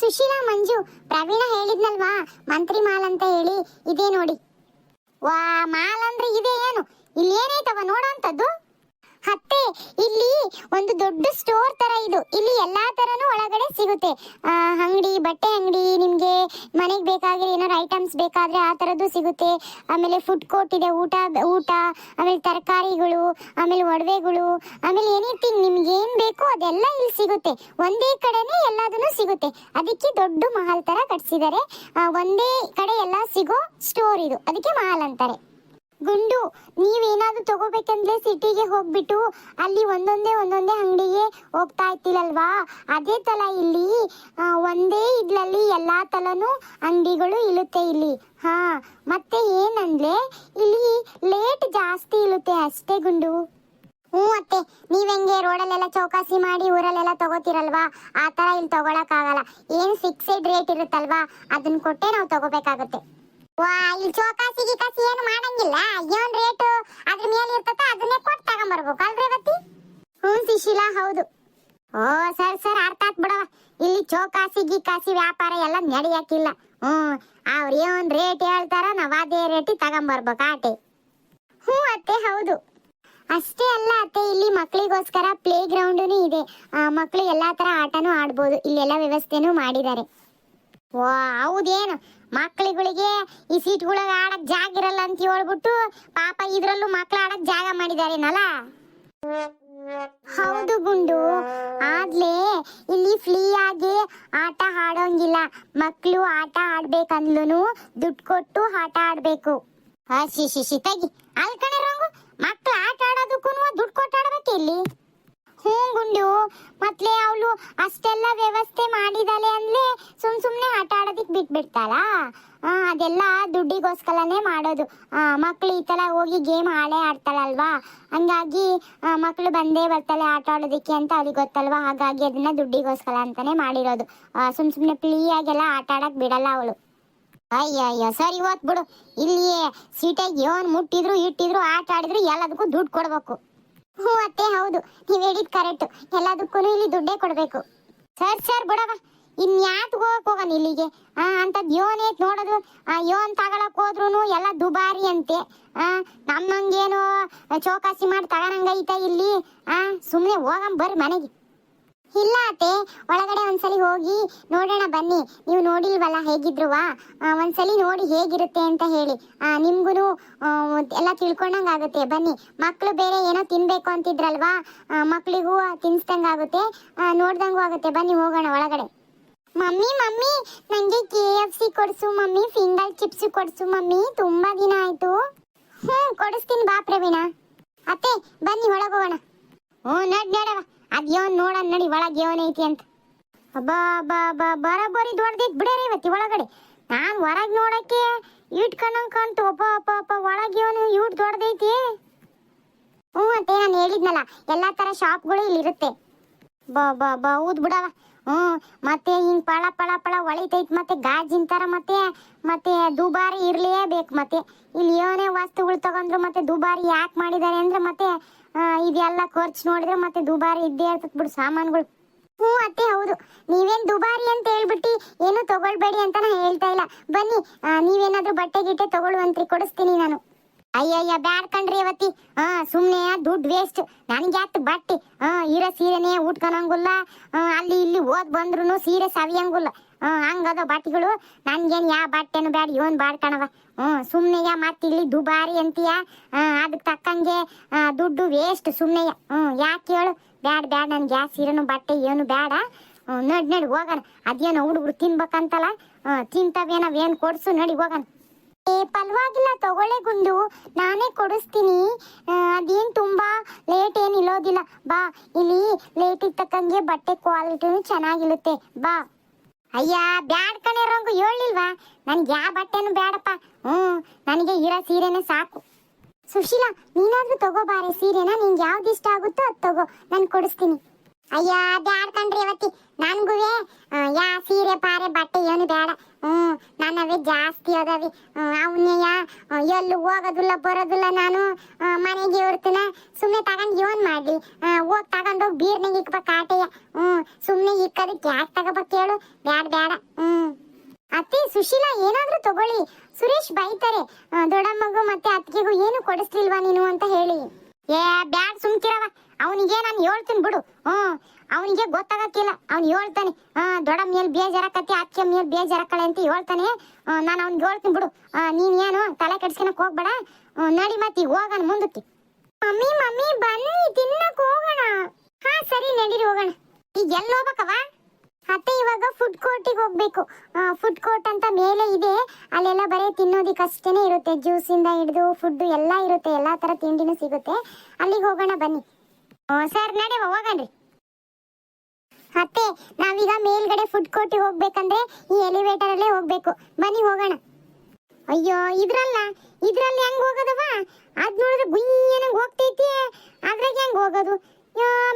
ಸುಶೀಲಾ, ಮಂಜು, ಪ್ರವೀಣ ಹೇಳಿದ್ನಲ್ವಾ? ಮಂತ್ರಿ mall ಅಂತ ಹೇಳಿ, ಇದೇ ನೋಡಿ. ವಾ, ಮಾಲ್ ಅಂದ್ರೆ ಇದೆ ಏನು? ಇಲ್ಲಿ ಏನೈತವ ನೋಡೋಂಥದ್ದು? ಹತ್ತೆ, ಇಲ್ಲಿ ಒಂದು ದೊಡ್ಡ ಸ್ಟೋರ್ ತರ ಇದು. ಇಲ್ಲಿ ಎಲ್ಲಾ ತರನು ಒಳಗಡೆ ಸಿಗುತ್ತೆ. ಅಂಗಡಿ, ಬಟ್ಟೆ ಅಂಗಡಿ, ನಿಮ್ಗೆ ಮನೆಗೆ ಬೇಕಾಗಿರೋ ಏನಾದ್ರು ಐಟಮ್ಸ್ ಬೇಕಾದ್ರೆ ಆ ತರದ್ದು ಸಿಗುತ್ತೆ. ಆಮೇಲೆ ಫುಡ್ ಕೋರ್ಟ್ ಇದೆ, ಊಟ ಊಟ, ಆಮೇಲೆ ತರಕಾರಿಗಳು, ಆಮೇಲೆ ಒಡವೆಗಳು, ಆಮೇಲೆ ಎನಿಥಿಂಗ್ ನಿಮ್ಗೆ ಏನ್ ಬೇಕೋ ಅದೆಲ್ಲ ಇಲ್ಲಿ ಸಿಗುತ್ತೆ. ಒಂದೇ ಕಡೆನೇ ಎಲ್ಲದನ್ನು ಸಿಗುತ್ತೆ. ಅದಕ್ಕೆ ದೊಡ್ಡ ಮಹಲ್ ತರ ಕಟ್ಸಿದ್ದಾರೆ. ಒಂದೇ ಕಡೆ ಎಲ್ಲ ಸಿಗೋ ಸ್ಟೋರ್ ಇದು. ಅದಕ್ಕೆ ಮಹಲ್ ಅಂತಾರೆ. ಗುಂಡು, ನೀವೇನಾದ್ರೂ ತಗೋಬೇಕಂದ್ರೆ ಸಿಟಿಗೆ ಹೋಗ್ಬಿಟ್ಟು ಅಲ್ಲಿ ಒಂದೊಂದೇ ಒಂದೊಂದೇ ಅಂಗಡಿಗೆ ಹೋಗ್ತಾ ಇರ್ತೀರಲ್ವಾ? ಅದೇ ತರ ಇಲ್ಲಿ ಒಂದೇ ಇದ್ಲಲ್ಲಿ ಎಲ್ಲಾ ತಲನು ಅಂಗಡಿಗಳು ಇರುತ್ತೆ ಇಲ್ಲಿ. ಹಾ, ಮತ್ತೆ ಏನಂದ್ರೆ ಇಲ್ಲಿ ಲೇಟ್ ಜಾಸ್ತಿ ಇರುತ್ತೆ ಅಷ್ಟೇ ಗುಂಡು. ಹ್ಞೂ ಅತ್ತೆ, ನೀವ್ ಹೆಂಗೆ ರೋಡಲ್ಲೆಲ್ಲ ಚೌಕಾಸಿ ಮಾಡಿ ಊರಲ್ಲೆಲ್ಲ ತಗೋತಿರಲ್ವಾ? ಆ ಥರ ಇಲ್ಲಿ ತಗೊಳಕ್ಕಾಗಲ್ಲ. ಏನ್ ಫಿಕ್ಸೆಡ್ ರೇಟ್ ಇರುತ್ತಲ್ವಾ? ಅದನ್ನ ಕೊಟ್ಟೆ ನಾವು ತಗೋಬೇಕಾಗುತ್ತೆ. ವಾ ಇಲ್ಲಿ ಚೌಕಾಸಿ ಗಿಕಾಸಿ ಏನು ಮಾಡಂಗಿಲ್ಲ. ಏನ್ ರೇಟ್ ಅದ್ರ ಮೇಲೆ ಇರ್ತತ ಅದನ್ನೇ ಕೊಟ್ಟು ತಗೊಂಬರ್ಬೇಕು ಅಲ್ರಿ ಅವತ್ತಿ ಹ್ಞೂ ಸುಶೀಲಾ ಹೌದು. ಓ ಸರ್ ಸರ್ ಅರ್ಥ ಆತ್ ಬಿಡವ ಇಲ್ಲಿ ಚೌಕಾಸಿ ಗಿಕಾಸಿ ವ್ಯಾಪಾರ ಎಲ್ಲ ನಡೆಯಕ್ಕಿಲ್ಲ ಹ್ಮ್ ಅವ್ರ ಏನ್ ರೇಟ್ ಹೇಳ್ತಾರ ನಾವ್ ಅದೇ ರೇಟಿಗೆ ತಗೊಂಬರ್ಬೇಕು ಆಟೆ. ಹ್ಞೂ ಅತ್ತೆ ಹೌದು. ಅಷ್ಟೇ ಅಲ್ಲ ಅತ್ತೆ ಇಲ್ಲಿ ಮಕ್ಕಳಿಗೋಸ್ಕರ ಪ್ಲೇ ಗ್ರೌಂಡೂ ಇದೆ. ಆ, ಮಕ್ಳು ಎಲ್ಲಾ ತರ ಆಟನೂ ಆಡ್ಬೋದು. ಇಲ್ಲೆಲ್ಲ ವ್ಯವಸ್ಥೆನೂ ಮಾಡಿದ್ದಾರೆ. ವಾ ಹೌದೇನು? ಮಕ್ಕಳುಗಳಿಗೆ ಈ ಸೀಟ್ಗಳಿಗೆ ಆಡಕ್ ಜಾಗ ಇರಲ್ಲ ಅಂತ ಹೇಳ್ಬಿಟ್ಟು ಪಾಪ ಇದ್ರಲ್ಲೂ ಮಕ್ಳು ಆಡಕ್ ಜಾಗ ಮಾಡಿದಾರೇನಲ್ಲ? ಹೌದು ಗುಂಡು. ಆದ್ಲೇ ಇಲ್ಲಿ ಫ್ರೀ ಆಗಿ ಆಟ ಆಡೋಂಗಿಲ್ಲ. ಮಕ್ಕಳು ಆಟ ಆಡ್ಬೇಕಂದ್ಲೂ ದುಡ್ಡು ಕೊಟ್ಟು ಆಟ ಆಡ್ಬೇಕು. ಆ ಶಿ ಶಿ ತೆಗಿ. ಅಲ್ ಕಣೆ ರಂಗು, ಮಕ್ಳು ಆಟ ಆಡೋದಕ್ಕೂ ದುಡ್ಡು ಕೊಟ್ಟು ಆಡ್ಬೇಕು ಇಲ್ಲಿ ಹ್ಞೂ ಗುಂಡು ಮತ್ತೆ ಅವಳು ಅಷ್ಟೆಲ್ಲ ವ್ಯವಸ್ಥೆ ಮಾಡಿದಾಳೆ ಅಂದ್ರೆ ಸುಮ್ ಸುಮ್ನೆ ಆಟ ಆಡೋದಿಕ್ ಬಿಟ್ಬಿಡ್ತಾಳ? ಅದೆಲ್ಲ ದುಡ್ಡಿಗೋಸ್ಕರನೇ ಮಾಡೋದು. ಮಕ್ಳು ಈ ತರ ಹೋಗಿ ಗೇಮ್ ಆಳೆ ಆಡ್ತಾಳಲ್ವಾ? ಹಂಗಾಗಿ ಮಕ್ಕಳು ಬಂದೇ ಬರ್ತಾಳೆ ಆಟ ಆಡೋದಕ್ಕೆ ಅಂತ ಅವ್ರಿಗೆ ಗೊತ್ತಲ್ವಾ? ಹಾಗಾಗಿ ಅದನ್ನ ದುಡ್ಡಿಗೋಸ್ಕರ ಅಂತಾನೆ ಮಾಡಿರೋದು. ಸುಮ್ ಸುಮ್ನೆ ಫ್ರೀಯಾಗೆಲ್ಲ ಆಟ ಆಡಕ್ ಬಿಡಲ್ಲ ಅವಳು. ಅಯ್ಯ ಅಯ್ಯ ಸರಿ ಹೋತ್ ಬಿಡು. ಇಲ್ಲಿ ಸೀಟಾಗಿ ಏನ್ ಮುಟ್ಟಿದ್ರು, ಇಟ್ಟಿದ್ರು, ಆಟ ಆಡಿದ್ರು ಎಲ್ಲದಕ್ಕೂ ದುಡ್ಡು ಕೊಡ್ಬೇಕು. ಹ್ಞೂ ಅತ್ತೆ, ಹೌದು. ನೀವ್ ಹೇಳಿದ್ ಕರೆಕ್ಟ್. ಎಲ್ಲದಕ್ಕೂ ಇಲ್ಲಿ ದುಡ್ಡೇ ಕೊಡ್ಬೇಕು. ಸರ್ ಸರ್, ಬಿಡವ ಇನ್ಯಾತ್ ಹೋಗಕ್ ಹೋಗನ್ ಇಲ್ಲಿಗೆ? ಆ ಅಂತದ್ ಯೋನ್ ಐತ್ ನೋಡೋದು ಯೋನ್ ತಗೊಳಕ್ ಹೋದ್ರು ಎಲ್ಲ ದುಬಾರಿ ಅಂತೆ. ನಮ್ಮಂಗೇನು ಚೌಕಾಸಿ ಮಾಡಿ ತಗೊಳಂಗೈತ ಇಲ್ಲಿ. ಆ, ಸುಮ್ನೆ ಹೋಗಂ ಬರ್ರಿ ಮನೆಗೆ. ಇಲ್ಲ ಅತ್ತೆ ಒಳಗಡೆ ಒಂದ್ಸಲಿ ಹೋಗಿ ನೋಡೋಣ ಬನ್ನಿ. ನೀವು ನೋಡಿಲ್ವಲ್ಲ ಹೇಗಿದ್ರುವಾ ಒಂದ್ಸಲಿ ನೋಡಿ ಹೇಗಿರುತ್ತೆ ಅಂತ ಹೇಳಿ. ನಿಮ್ಗು ಎಲ್ಲ ತಿಳ್ಕೊಂಡಂಗೆ ಆಗುತ್ತೆ. ಬನ್ನಿ ಮಕ್ಳು ಬೇರೆ ಏನೋ ತಿನ್ಬೇಕು ಅಂತಿದ್ರಲ್ವಾ? ಆ, ಮಕ್ಳಿಗೂ ತಿನ್ಸ್ದಂಗ್ ಆಗುತ್ತೆ. ಆ, ನೋಡ್ದಂಗೂ ಆಗುತ್ತೆ. ಬನ್ನಿ ಹೋಗೋಣ ಒಳಗಡೆ. ಮಮ್ಮಿ ಮಮ್ಮಿ ನಂಗೆ ಕೆ ಎಫ್ ಸಿ ಕೊಡ್ಸು ಮಮ್ಮಿ ಫಿಂಗರ್ ಚಿಪ್ಸ್ ಕೊಡ್ಸು ಮಮ್ಮಿ ತುಂಬಾ ದಿನ ಆಯ್ತು. ಹ್ಞೂ ಕೊಡಿಸ್ತೀನಿ ಬಾ ಪ್ರವೀಣ. ಅತ್ತೆ ಬನ್ನಿ ಒಳಗೋಗೋಣ ಹ್ಞೂ ನಡ್ ನಡವ. ಅದ್ಯೋನ್ ನೋಡನ್ ನಡಿ, ಒಳಗೆ ಯೋನ್ ಐತಿ ಅಂತ. ಅಬ್ಬಾ ಅಬ್ಬಾ ಬಾ ಬರೋಬ್ಬರಿ ದೊಡ್ಡದೈತ್ ಬಿಡರಿ ಇವತ್ತಿ ಒಳಗಡೆ. ನಾನು ಹೊರಗೆ ನೋಡಕ್ಕೆ ಇಟ್ಕೊಂಡಂಗ್ ಕಾಣ್ತು. ಒಬ್ಬ ಅಪ್ಪ ಅಪ್ಪ ಒಳಗೆ ಇವನು ದೊಡ್ಡದೈತಿ. ಹ್ಞೂ ಅಂತ ನಾನು ಹೇಳಿದ್ನಲ್ಲ, ಎಲ್ಲ ತರ ಶಾಪ್ಗಳು ಇಲ್ಲಿ ಇರುತ್ತೆ ಬಾ ಬಾ ಬಾ ಹೌದ್ ಬಿಡವ. ಹ್ಮ್, ಮತ್ತೆ ಹಿಂಗ್ ಪಳ ಪಳ ಪಳ ಒಳಿತೈತ್ ಮತ್ತೆ ಗಾಜಿನ ತರ ಮತ್ತೆ ಮತ್ತೆ ದುಬಾರಿ ಇರ್ಲೇಬೇಕು ಮತ್ತೆ. ಇಲ್ಲಿ ಏನೇ ವಸ್ತುಗಳು ತಗೊಂಡ್ರು ಮತ್ತೆ ದುಬಾರಿ ಯಾಕೆ ಮಾಡಿದ್ದಾರೆ ಅಂದ್ರೆ ಮತ್ತೆ ಇದೆಲ್ಲ ಖರ್ಚು ನೋಡಿದ್ರೆ ಮತ್ತೆ ದುಬಾರಿ ಇದ್ದೇ ಇರ್ತದೆ ಬಿಡು ಸಾಮಾನುಗಳು. ಹ್ಞೂ ಅತ್ತೆ, ಹೌದು. ನೀವೇನ್ ದುಬಾರಿ ಅಂತ ಹೇಳ್ಬಿಟ್ಟು ಏನು ತಗೊಳ್ಬೇಡಿ ಅಂತ ನಾ ಹೇಳ್ತಾ ಇಲ್ಲ. ಬನ್ನಿ ನೀವೇನಾದ್ರೂ ಬಟ್ಟೆ ಗಿಟ್ಟೆ ತಗೊಳ್ಳುವಂತ್ರಿ ಕೊಡಿಸ್ತೀನಿ ನಾನು. ಅಯ್ಯಯ್ಯ, ಬ್ಯಾಡ್ ಕಣ್ರಿ ಇವತ್ತಿ ಹಾ ಸುಮ್ನೆ, ದುಡ್ಡು ವೇಸ್ಟ್ ನನಗೆ ಯಾತ್ ಬಟ್ಟೆ? ಹಾ ಇರೋ ಸೀರೆನೇ ಉಟ್ಕೊಳಂಗಿಲ್ಲ ಅಲ್ಲಿ ಇಲ್ಲಿ ಓದ್ ಬಂದ್ರು ಸೀರೆ ಸವಿಯಂಗಿಲ್ಲ. ಹಾ ಹಂಗದ ಬಟ್ಟೆಗಳು. ನನ್ಗೇನ್ ಯಾ ಬಟ್ಟೆನು ಬ್ಯಾಡ, ಇವನ್ ಬಾಡ್ಕಣವ ಹ್ಮ್ ಸುಮ್ನೆ ಯಾ ಮತ್ತೆ ಇಲ್ಲಿ ದುಬಾರಿ ಅಂತೀಯ? ಅದಕ್ಕೆ ತಕ್ಕಂಗೆ ದುಡ್ಡು ವೇಸ್ಟ್ ಸುಮ್ಮನೆಯ ಹ್ಮ್ ಯಾಕೆ ಹೇಳು ಬ್ಯಾಡ್ ಬ್ಯಾಡ್, ನನ್ಗೆ ಗ್ಯಾಸ್ ಸೀರೆನು ಬಟ್ಟೆ ಏನು ಬ್ಯಾಡ. ನಡಿ, ನಡ್, ಹೋಗೋಣ. ಅದೇನೋ ಹುಡುಗರು ತಿನ್ಬೇಕಂತಲ್ಲ? ತಿಂತವೇನವೇನು ಕೊಡ್ಸು? ನಡಿ, ಹೋಗೋಣ. ಪರವಾಗಿಲ್ಲ, ತಗೊಳ್ಳೆ ಗುಂಡು. ನಾನೇ ಕೊಡಿಸ್ತೀನಿ. ಅದೇನ್ ತುಂಬಾ ಲೇಟ್ ಏನ್ ಇಲ್ಲೋದಿಲ್ಲ. ಬಾ, ಇಲ್ಲಿ ಲೇಟಿಗೆ ತಕ್ಕಂಗೆ ಬಟ್ಟೆ ಕ್ವಾಲಿಟಿನೂ ಚೆನ್ನಾಗಿರುತ್ತೆ. ಬಾ. ಅಯ್ಯ, ಬ್ಯಾಡ್ ಕಣೆ ರಂಗು ಹೇಳಿಲ್ವಾ ನನ್ಗೆ ಯಾವ ಬಟ್ಟೆನೂ ಬೇಡಪ್ಪ ಹ್ಮ್, ನನಗೆ ಇರೋ ಸೀರೆನೇ ಸಾಕು. ಸುಶೀಲಾ, ನೀನಾದ್ರೂ ತಗೋಬಾರೆ ಸೀರೆನ ನಿಂಗೆ ಯಾವ್ದು ಇಷ್ಟ ಆಗುತ್ತೋ ಅದು ತಗೋ. ನಾನು ಕೊಡಿಸ್ತೀನಿ. ಅಯ್ಯ, ಬ್ಯಾಡ್ ಕಣ್ರಿ ಅವತ್ತಿ. ನನಗೂ ಯಾ ಸೀರೆ, ಪಾರೆ, ಬಟ್ಟೆ ಏನು ಬೇಡ. ಹ್ಮ್ ನನ್ನವೇ ಜಾಸ್ತಿ ಅದಾವಿ. ಅವನ್ನೆಯ ಎಲ್ಲಿ ಹೋಗೋದಿಲ್ಲ, ಬರೋದಿಲ್ಲ ನಾನು. ಮನೆಗೆ ಇರ್ತೀನ. ಸುಮ್ಮನೆ ತಗೊಂಡು ಏನ್ ಮಾಡ್ಲಿ? ಹೋಗಿ ತಗೊಂಡೋಗಿ ಬೀರ್ನಾಗ ಇಕ್ಬೇಕು ಆಟೆಯ ಹ್ಮ್ ಸುಮ್ಮನೆ ಇಕ್ಕದಕ್ಕೆ ಯಾಕೆ ತಗೋಬೇಕು ಹೇಳು ಬ್ಯಾಡ ಬ್ಯಾಡ. ಹ್ಮ್. ಅತ್ತೆ, ಸುಶೀಲಾ, ಏನಾದ್ರೂ ತಗೊಳ್ಳಿ. ಸುರೇಶ್ ಬೈತಾರೆ. ದೊಡ್ಡಮ್ಮಗೂ ಮತ್ತೆ ಅತ್ತಿಗೆಗೂ ಏನು ಕೊಡಿಸ್ಲಿಲ್ವಾ ನೀನು ಅಂತ ಹೇಳಿ. ಏ, ಬ್ಯಾಡ್ ಸುಮ್ಕಿರವ. ಅವನಿಗೆ ನಾನು ಹೇಳ್ತೀನಿ ಬಿಡು. ಹ್ಮ್. ಅವನಿಗೆ ಗೊತ್ತಾಗಕ್ಕಿಲ್ಲ. ಅವ್ನು ಹೇಳ್ತಾನೆ, ಆ ಮೇಲೆ ಬೇಜಾರಕತ್ತಿ ಅಕ್ಕಿ ಮೇಲೆ ಬೇಜಾರಕ್ಕಳೆ ಅಂತ ಹೇಳ್ತಾನೆ. ನಾನು ಅವ್ನಿಗೆ ಹೇಳ್ತೀನಿ ಬಿಡು. ನೀನೇನು ತಲೆ ಕೆಡ್ಸ್ಕೊಳಕ್ ಹೋಗ್ಬೇಡ. ನಡಿ ಮತ್ತೆ ಹೋಗೋಣ ಮುಂದಕ್ಕೆ. ಮಮ್ಮಿ ಮಮ್ಮಿ, ಬನ್ನಿ, ತಿನ್ನಕ್ ಹೋಗೋಣ. ಹಾ, ಸರಿ, ನಡೀರಿ ಹೋಗೋಣ. ಈಗ ಎಲ್ಲಿ ಹೋಗ್ಬೇಕವ ಅತ್ತೆ ಇವಾಗ ಫುಡ್ ಕೋರ್ಟಿಗೆ ಹೋಗ್ಬೇಕು. ಫುಡ್ ಕೋರ್ಟ್ ಅಂತ ಮೇಲೆ ಇದೆ. ಅಲ್ಲೆಲ್ಲ ಬರೀ ತಿನ್ನೋದಿಕ್ಕಷ್ಟೇನೆ ಇರುತ್ತೆ. ಜ್ಯೂಸಿಂದ ಹಿಡಿದು ಫುಡ್ ಎಲ್ಲ ಇರುತ್ತೆ. ಎಲ್ಲ ತರ ತಿಂಡಿನೂ ಸಿಗುತ್ತೆ. ಅಲ್ಲಿಗೆ ಹೋಗೋಣ ಬನ್ನಿ. ಸರ್, ನಡೆ ಹೋಗಣ್ರಿ ಅತ್ತೆ, ನಾವೀಗ ಮೇಲ್ಗಡೆ ಫುಡ್ ಕೋರ್ಟಿಗೆ ಹೋಗ್ಬೇಕಂದ್ರೆ ಈ ಎಲಿವೇಟರ್ ಅಲ್ಲೇ ಹೋಗ್ಬೇಕು. ಬನ್ನಿ, ಹೋಗೋಣ. ಅಯ್ಯೋ, ಇದ್ರಲ್ಲ? ಇದ್ರಲ್ಲಿ ಹೆಂಗ್ ಹೋಗೋದವ ಅದ್ ನೋಡಿದ್ರೆ ಗುಯ್ಯನಂಗ್ ಹೋಗ್ತೈತಿ. ಅದ್ರಾಗ ಹೆಂಗ್ ಹೋಗೋದು?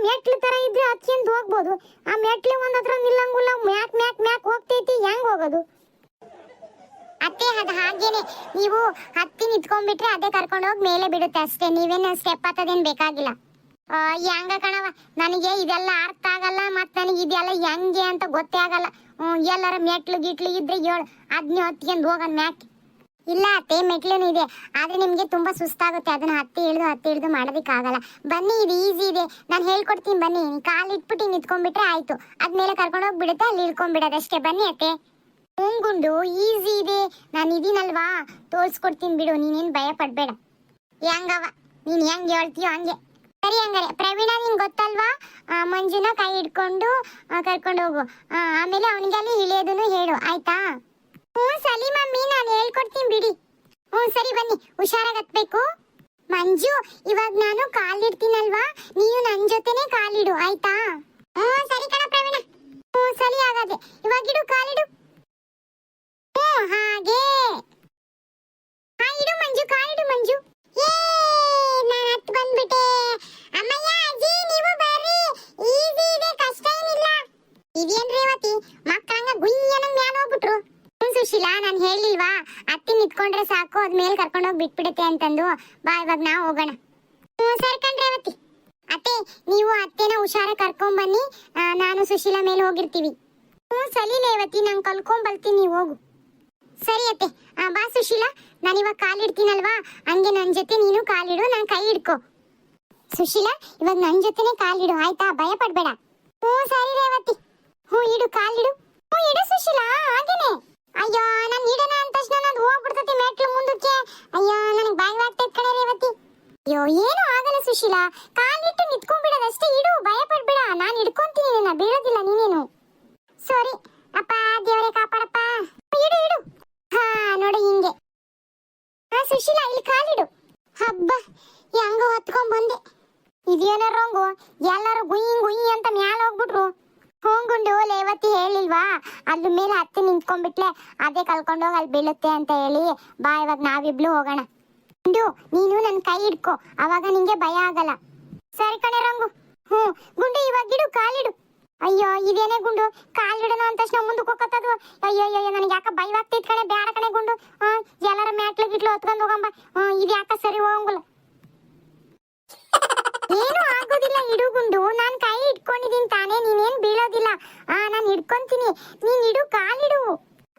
ಮೆಟ್ಲು ತರ ಇದ್ರೆ ಹತ್ಕೊಂಡ್ ಹೋಗ್ಬೋದು. ಆ ಮೆಟ್ಲು ಒಂದ್ ಹತ್ರ ನಿಲ್ಲಂಗುಲ್ಲ, ಮ್ಯಾಕ್ ಮ್ಯಾಕ್ ಮ್ಯಾಕ್ ಹೋಗ್ತೈತಿ, ಹೆಂಗ್ ಹೋಗೋದು? ಅತ್ತೆ, ಅದ ಹಾಗೇನೆ. ನೀವು ಹತ್ತಿ ನಿಂತ್ಕೊಂಡ್ಬಿಟ್ರೆ ಅದೇ ಕರ್ಕೊಂಡು ಹೋಗಿ ಮೇಲೆ ಬಿಡುತ್ತೆ ಅಷ್ಟೇ. ನೀವೇನು ಸ್ಟೆಪ್ ಹತ್ತದೇನ್ ಬೇಕಾಗಿಲ್ಲ. ಹೆಂಗ ಕಣವ ನನಗೆ ಇದೆಲ್ಲ ಅರ್ಥ ಆಗಲ್ಲ, ಮತ್ತೆ ನನಗೆ ಇದೆಲ್ಲ ಹೆಂಗೆ ಅಂತ ಗೊತ್ತೇ ಆಗಲ್ಲ. ಎಲ್ಲರ ಮೆಟ್ಲು ಗಿಟ್ಲು ಇದ್ರೆ ಹೇಳು. ಅದ್ನೇ ಹತ್ಕೊಂಡ್ ಹೋಗೋಣ ಮ್ಯಾಕ್. ಇಲ್ಲ ಅತ್ತೆ ಮೆಟ್ಲೂ ಇದೆ. ಆದ್ರೆ ನಿಮ್ಗೆ ತುಂಬಾ ಸುಸ್ತಾಗುತ್ತೆ. ಅದನ್ನ ಹತ್ತಿ ಇಳಿದು ಹತ್ತಿ ಇಳಿದು ಮಾಡೋದಕ್ಕಾಗಲ್ಲ. ಬನ್ನಿ, ಇದು ಈಸಿ ಇದೆ. ನಾನು ಹೇಳ್ಕೊಡ್ತೀನಿ ಬನ್ನಿ. ಕಾಲು ಇಟ್ಬಿಟ್ಟು ನಿಂತ್ಕೊಂಡ್ಬಿಟ್ರೆ ಆಯ್ತು. ಅದ್ಮೇಲೆ ಕರ್ಕೊಂಡು ಹೋಗ್ಬಿಡುತ್ತೆ, ಅಲ್ಲಿ ಇಳ್ಕೊಂಡ್ಬಿಡೋದು ಅಷ್ಟೇ. ಬನ್ನಿ ಅತ್ತೆ. ಹೂಂಗುಂಡು ಈಸಿ ಇದೆ. ನಾನು ಇದೀನಲ್ವಾ? ತೋರ್ಸ್ಕೊಡ್ತೀನಿ ಬಿಡು. ನೀನೇನ್ ಭಯ ಪಡ್ಬೇಡ. ಹೆಂಗವ ನೀನ್ ಹೆಂಗ್ ಹೇಳ್ತೀಯೋ ಹಂಗೆ. ಸರಿ ಹಂಗಾರೆ. ಪ್ರವೀಣ ನಿಂಗೆ ಗೊತ್ತಲ್ವಾ? ಮಂಜುನ ಕೈ ಹಿಡ್ಕೊಂಡು ಕರ್ಕೊಂಡು ಹೋಗು. ಆಮೇಲೆ ಅವನಿಗೆ ಅಲ್ಲಿ ಇಳಿಯೋದನ್ನು ಹೇಳು. ಆಯ್ತಾ? ಹ್ಞೂ ಸಲಿ ಮಮ್ಮಿ, ನಾನು ಬಿಡಿ. ಹ್ಞೂ, ಸರಿ ಬನ್ನಿ. ಹುಷಾರಾಗಿ ಹತ್ಬೇಕು ಮಂಜು, ಇವಾಗ ನಾನು ಕಾಲಿಡ್ತೀನಲ್ವಾ? ನೀನು ನನ್ನ ಜೊತೆನೆ ಕಾಲಿಡು, ಆಯ್ತಾ? ಹ್ಞೂ, ಸರಿ ಕಣ ಪ್ರವೀಣ. ಹ್ಞೂ, ಸರಿ ಹಾಗಾದ್ರೆ. ಇವಾಗ ಇಡು, ಕಾಲಿಡು. ಹ್ಞೂ, ಹಾಗೆ. ಹಾ, ಇಡು ಮಂಜು, ಕಾಲಿಡು ಮಂಜು. ಏ ನಾನು ಹತ್ತು ಬಂದ್ಬಿಟ್ಟೆ. ಅಮ್ಮಯ್ಯ ಅಜ್ಜಿ ನೀವು ಬರ್ರಿ ಈಸಿ ಇದೆ ಕಷ್ಟ ಏನಿಲ್ಲ ಇದೇನ್ ರೇವತಿ ಮಕ್ಕಳಂಗ ಗುಯ್ಯನ ಮ್ಯಾಲ ಹೋಗ್ಬಿಟ್ರು ಹ್ಞೂ ಸುಶೀಲಾ ನಾನು ಹೇಳಿಲ್ವಾ ಅತ್ತಿ ಸಾಕು, ಅದ್ ಮೇಲೆ ಕರ್ಕೊಂಡೋಗಿ ಬಿಟ್ಬಿಡುತ್ತೆ ಅಂತಂದು. ಬಾ, ಇವಾಗ ನಾವು ಹೋಗೋಣ. ಹ್ಞೂ ಸರಿ ರೇವತಿ ಅತ್ತೆ, ನೀವು ಅತ್ತೆನ ಹುಷಾರ ಕರ್ಕೊಂಬನ್ನಿ ನಾನು ಸುಶೀಲಾ ಮೇಲೆ ಹೋಗಿರ್ತೀವಿ. ಹ್ಞೂ ಸರಿ ರೇವತಿ ನಾನು ಕಲ್ಕೊಂಡ್ ಬರ್ತೀನಿ ಹೋಗು. ಸರಿ ಅತ್ತೆ. ಬಾ ಸುಶೀಲಾ ಇವಾಗ ಕಾಲಿಡ್ತೀನಲ್ವಾ ಹಂಗೆ ನನ್ನ ಜೊತೆ ನೀನು ಕಾಲಿಡು ನಾನು ಕೈ ಹಿಡ್ಕೊ. ಸುಶೀಲಾ, ಇವಾಗ ನನ್ನ ಜೊತೆನೆ ಕಾಲಿಡು ಆಯ್ತಾ? ಭಯ ಪಡ್ಬೇಡ ಹ್ಞೂ ಸರಿ ರೇವತಿ ಹ್ಞೂ ಇಡು ಕಾಲಿಡು ಹ್ಞೂ ಇಡು ಸುಶೀಲಾ, ಹಾಗೇನೆ. ಅಯ್ಯೋ, ನಾನು ಇಡೋಣ ಅಂದ ತಕ್ಷಣ ನಾನು ಹೋಗ್ಬಿಡ್ತೈತಿ ಮೆಟ್ಲು ಮುಂದಕ್ಕೆ. ಅಯ್ಯೋ, ನನಗೆ ಭಯ ಆಗ್ತೈತೆ ಕಣೆ ರೇವತಿ. ಅಯ್ಯೋ, ಏನು ಆಗಲ್ಲ ಸುಶೀಲಾ. ಕಾಲಿಟ್ಟು ನಿಂತ್ಕೊಂಡ್ಬಿಡೋದಷ್ಟೇ ಇಡು ಭಯ ನಾನು ಹಿಡ್ಕೊಂತೀನಿ ನಿನ್ನ, ಬೀಳೋದಿಲ್ಲ ನೀನೇನು. ಸಾರಿ, ಅಪ್ಪ, ದೇವರೇ ಕಾಪಾಡಪ್ಪ. ಇಡು ಇಡು. ಹಾ, ನೋಡಿ ಹಿಂಗೆ. ಹಾ, ಸುಶೀಲಾ, ಇಲ್ಲಿ ಕಾಲಿಡು ಹಬ್ಬ, ಹೆಂಗೋ ಹೊತ್ಕೊಂಡ್ ಬಂದೆ. ಇದೇನೋ ರಂಗು, ಎಲ್ಲರೂ ಗುಯ್ ಗುಯಿ ಅಂತ ಮ್ಯಾಲ ಹೋಗ್ಬಿಟ್ರು. ಹೋಗುಂಡು ಲೇವತಿ ಹೇಳಿಲ್ವಾ? ಅದ್ರ ಮೇಲೆ ಹತ್ತಿ ನಿಂತ್ಕೊಂಡ್ಬಿಟ್ಲೆ ಅದೇ ಕಲ್ಕೊಂಡೋಗಿ ಅಲ್ಲಿ ಬೀಳುತ್ತೆ ಅಂತ ಹೇಳಿ. ಬಾ, ಇವಾಗ ನಾವಿಬ್ಳು ಹೋಗೋಣ. ಗುಂಡು ನೀನು ನನ್ನ ಕೈ ಹಿಡ್ಕೊ. ಅವಾಗ ನಿಂಗೆ ಭಯ ಆಗಲ್ಲ. ಸರಿ ಕಣೆ ರಂಗು. ಹ್ಞೂ ಗುಂಡು ಇವಾಗ ಇಡು, ಕಾಲಿಡು. ಅಯ್ಯೋ, ಇದೇನೇ ಗುಂಡು? ಕಾಲಿಡೋಣ ಅಂತ ತಕ್ಷಣ ಮುಂದಕ್ಕೆ ಹೋಗತ್ತದು ಅಯ್ಯೋ ಅಯ್ಯೋ ನನಗೆ ಯಾಕ ಭಯವಾಗ್ತೈತೆ ಕಣೆ ಬೇಡ ಕಣೆ ಗುಂಡು. ಎಲ್ಲರ ಮ್ಯಾಟ್ಲು ಗಿಟ್ಲು ಹೊತ್ಕೊಂಡು ಹೋಗಂಬ. ಇದು ಯಾಕ ಸರಿ ಹೋಗಂಗಿಲ್ಲ. ಏನು ಆಗೋದಿಲ್ಲ ಇಡು ಗುಂಡು. ನಾನ್ ಕೈ ಇಟ್ಕೊಂಡಿದೀನಿ ತಾನೇ, ನೀನೇನ್ ಬೀಳೋದಿಲ್ಲ. ಆ, ನಾನ್ ಹಿಡ್ಕೊಂತೀನಿ. ನೀನ್ ಇಡು ಕಾಲಿಡು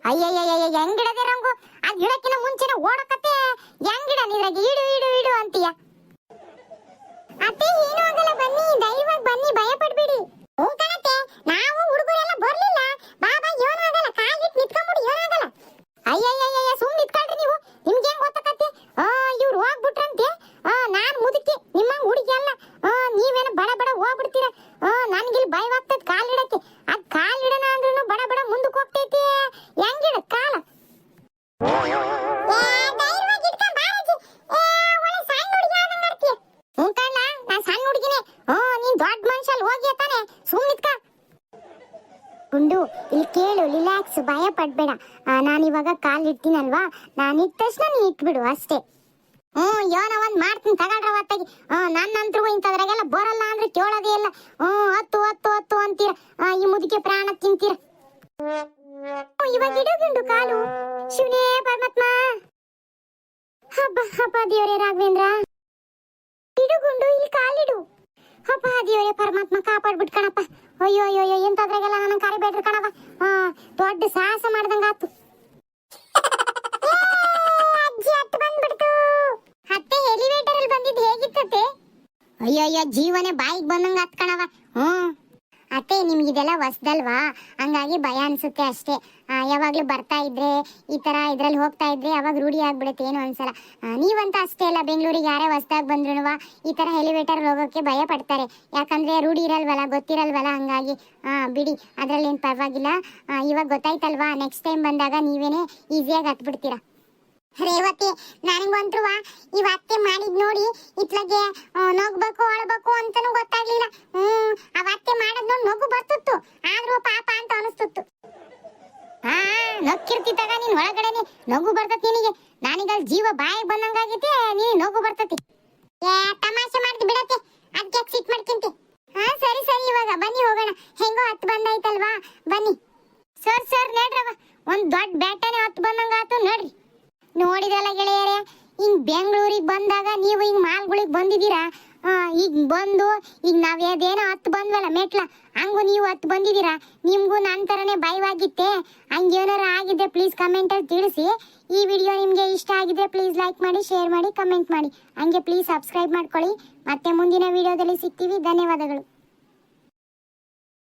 ಅಯ್ಯಯ್ಯಯ್ಯ ಹೆಂಗಿಡದೆ ರಂಗು? ಅದ್ ಗಿಡಕ್ಕಿನ ಮುಂಚೆನ ಓಡಕತ್ತೆ. ಹೆಂಗಿಡ ನಿದ್ರಾಗ ಇಡು ಇಡು ಇಡು ಅಂತೀಯ. ಅತ್ತೆ, ಏನು ಆಗಲ್ಲ, ಬನ್ನಿ. ಧೈರ್ಯವಾಗಿ ಬನ್ನಿ ಭಯ ಪಡ್ಬೇಡಿ ಇಲ್ಲಿ ಕೇಳು ರಿಲ್ಯಾಕ್ಸ್ ಭಯ ಪಡ್ಬೇಡ ನಾನು ಇವಾಗ ಕಾಲ್ ಇಡ್ತೀನಲ್ವಾ? ನಾನು ಇಟ್ಟ ತಕ್ಷಣ ನೀ ಇಟ್ಬಿಡು ಅಷ್ಟೇ. ಹ್ಞೂ, ಯೋನ ಒಂದ್ ಮಾಡ್ತೀನಿ ತಗೊಂಡ್ರ ಹೊತ್ತಾಗಿ. ನನ್ನ ಅಂತರೂ ಇಂಥದ್ರಾಗೆಲ್ಲ ಬರಲ್ಲ ಅಂದ್ರೆ ಕೇಳೋದೇ ಇಲ್ಲ. ಹ್ಞೂ, ಹತ್ತು ಹತ್ತು ಹತ್ತು ಅಂತೀರ. ಈ ಮುದುಕೆ ಪ್ರಾಣ ತಿಂತೀರ. ಇವಾಗ ಕಾಲು. ಶಿವನೇ, ಪರಮಾತ್ಮ. ಹಬ್ಬ ಹಬ್ಬ ದೇವರೇ ರಾಘವೇಂದ್ರ. ಇಡುಗುಂಡು ಇಲ್ಲಿ ಕಾಲಿಡು ಅಪ್ಪ ದೇವರೇ, ಪರಮಾತ್ಮ ಕಾಪಾಡ್ಬಿಟ್ ಕಣಪ್ಪ. ಅಯ್ಯೋ ಅಯ್ಯೋ ಅಯ್ಯೋ, ಎಂತದ್ರಾಗೆಲ್ಲ ನನ್ನ ಕರಿಬೇಡ್ರಿ ಕಣವ ದೊಡ್ಡ ಸಾಹಸ ಮಾಡ್ದಂಗಾತು. ಅಜ್ಜಿ ಹತ್ತು ಬಂದ್ಬಿಡ್ತು. ಅತ್ತೆ ಎಲಿವೇಟರ್ ಅಲ್ಲಿ ಬಂದಿದ್ದು ಹೇಗಿತ್ತತೆ ಅಯ್ಯೋ ಅಯ್ಯೋ ಜೀವನೇ ಬಾಯಿಗೆ ಬಂದಂಗ ಹತ್ ಕಣವ ಹ್ಮ್. ಅತ್ತೆ, ನಿಮ್ಗೆ ಇದೆಲ್ಲ ಹೊಸ್ದಲ್ವಾ? ಹಂಗಾಗಿ ಭಯ ಅನ್ಸುತ್ತೆ ಅಷ್ಟೇ. ಯಾವಾಗಲೂ ಬರ್ತಾ ಇದ್ರೆ, ಈ ತರ ಇದ್ರಲ್ಲಿ ಹೋಗ್ತಾ ಇದ್ರೆ ಯಾವಾಗ ರೂಢಿ ಆಗ್ಬಿಡುತ್ತೆ ಏನು ಅನ್ಸಲ್ಲ ನೀವಂತ ಅಷ್ಟೇ ಅಲ್ಲ, ಬೆಂಗಳೂರಿಗೆ ಯಾರೇ ಹೊಸ್ದಾಗ್ ಬಂದ್ರು ಈ ತರ ಎಲಿವೇಟರ್ ಹೋಗೋಕೆ ಭಯ ಪಡ್ತಾರೆ. ಯಾಕಂದ್ರೆ ರೂಢಿ ಇರಲ್ವಲ್ಲ, ಗೊತ್ತಿರಲ್ವಲ್ಲ, ಹಂಗಾಗಿ. ಬಿಡಿ ಅದ್ರಲ್ಲಿ ಏನು ಪರವಾಗಿಲ್ಲ ಇವಾಗ ಗೊತ್ತಾಯ್ತಲ್ವಾ ನೆಕ್ಸ್ಟ್ ಟೈಮ್ ಬಂದಾಗ ನೀವೇನೆ ಈಸಿಯಾಗಿ ಹತ್ಬಿಡ್ತೀರಾ? ರೇವತಿ ಈ ವಾಕ್ಯ ಮಾಡಿದ್ ನೋಡಿ ಇತ್ಲಗೆ ನೋಗ್ಬೇಕು, ಅಳ್ಬೇಕು ಅಂತಾನು ಗೊತ್ತಾಗ್ಲಿಲ್ಲ. ಹ್ಮ್ ಆ ವಾಕ್ಯ ಮಾಡದ್ ನೋಡಿ ನೋಗು ಬರ್ತಿತ್ತು. ಆದ್ರೂ ಪಾಪ ಅಂತ ಅನಿಸ್ತಿತ್ತು. ಹಾ ನಕ್ಕಿರ್ತಿದ್ದಾಗ ನೀನ್ ಒಳಗಡೆನೆ. ನಗು ಬರ್ತತಿ ನಿನಗೆ. ನಾನೀಗ ಜೀವ ಬಾಯಿಗೆ ಬಂದಂಗಾಗೈತಿ, ನೀ ನಗು ಬರ್ತತಿ. ಏ, ತಮಾಷೆ ಮಾಡ್ತಿ ಬಿಡತ್ತೆ. ಅದಕ್ಕೆ ಸಿಟ್ ಮಾಡ್ಕಿಂತಿ? ಹಾ ಸರಿ ಸರಿ, ಇವಾಗ ಬನ್ನಿ ಹೋಗೋಣ. ಹೆಂಗೋ ಹತ್ತು ಬಂದಾಯ್ತಲ್ವಾ ಬನ್ನಿ. ಸರ್ ಸರ್, ನಡ್ರವ. ಒಂದ್ ದೊಡ್ಡ ಬ್ಯಾಟನೆ ಹತ್ತು ಬಂದಂಗಾತು, ನಡ್ರಿ. ನೋಡಿದಲ್ಲ ಗೆಳೆಯರೇ? ಹಿಂಗ್ ಬೆಂಗಳೂರಿಗೆ ಬಂದಾಗ ನೀವು ಹಿಂಗ್ ಮಾಲ್ಗಳಿಗೆ ಬಂದಿದ್ದೀರಾ? ಈಗ ಬಂದು, ಈಗ ನಾವು ಅದೇನೋ ಹತ್ತು ಬಂದ್ವಲ್ಲ ಮೆಟ್ಲ, ಹಂಗು ನೀವು ಹತ್ತು ಬಂದಿದ್ದೀರಾ? ನಿಮಗೂ ನನ್ನ ಥರನೇ ಭಯವಾಗಿತ್ತೆ ಹಂಗೇನಾರು ಆಗಿದ್ರೆ ಪ್ಲೀಸ್ ಕಮೆಂಟಲ್ಲಿ ತಿಳಿಸಿ. ಈ ವಿಡಿಯೋ ನಿಮಗೆ ಇಷ್ಟ ಆಗಿದ್ರೆ ಪ್ಲೀಸ್ ಲೈಕ್ ಮಾಡಿ ಶೇರ್ ಮಾಡಿ ಕಮೆಂಟ್ ಮಾಡಿ. ಹಂಗೆ ಪ್ಲೀಸ್ ಸಬ್ಸ್ಕ್ರೈಬ್ ಮಾಡ್ಕೊಳ್ಳಿ. ಮತ್ತೆ ಮುಂದಿನ ವಿಡಿಯೋದಲ್ಲಿ ಸಿಗ್ತೀವಿ. ಧನ್ಯವಾದಗಳು.